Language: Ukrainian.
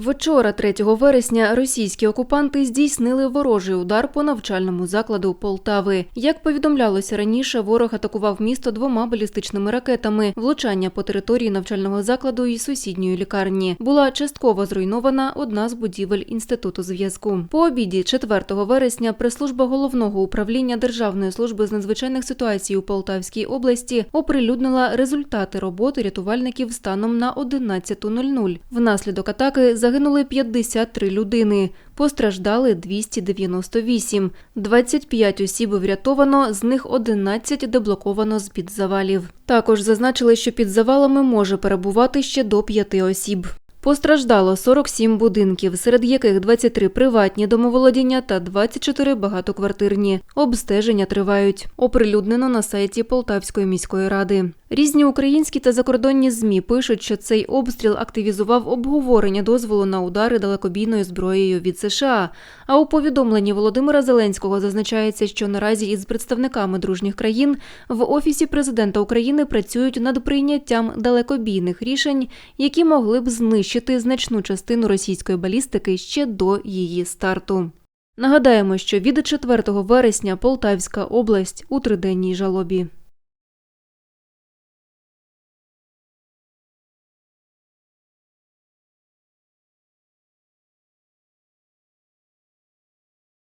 Вчора, 3 вересня, російські окупанти здійснили ворожий удар по навчальному закладу Полтави. Як повідомлялося раніше, ворог атакував місто двома балістичними ракетами. Влучання по території навчального закладу і сусідньої лікарні була частково зруйнована одна з будівель інституту зв'язку. По обіді, 4 вересня, прес-служба головного управління Державної служби з надзвичайних ситуацій у Полтавській області оприлюднила результати роботи рятувальників станом на 11.00. Внаслідок атаки загинули 53 людини, постраждали 298. 25 осіб врятовано, з них 11 деблоковано з-під завалів. Також зазначили, що під завалами може перебувати ще до 5 осіб. Постраждало 47 будинків, серед яких 23 приватні домоволодіння та 24 багатоквартирні. Обстеження тривають. Оприлюднено на сайті Полтавської міської ради. Різні українські та закордонні ЗМІ пишуть, що цей обстріл активізував обговорення дозволу на удари далекобійною зброєю від США. А у повідомленні Володимира Зеленського зазначається, що наразі із представниками дружніх країн в офісі президента України працюють над прийняттям далекобійних рішень, які могли б знищити значну частину російської балістики ще до її старту. Нагадаємо, що від 4 вересня Полтавська область у триденній жалобі.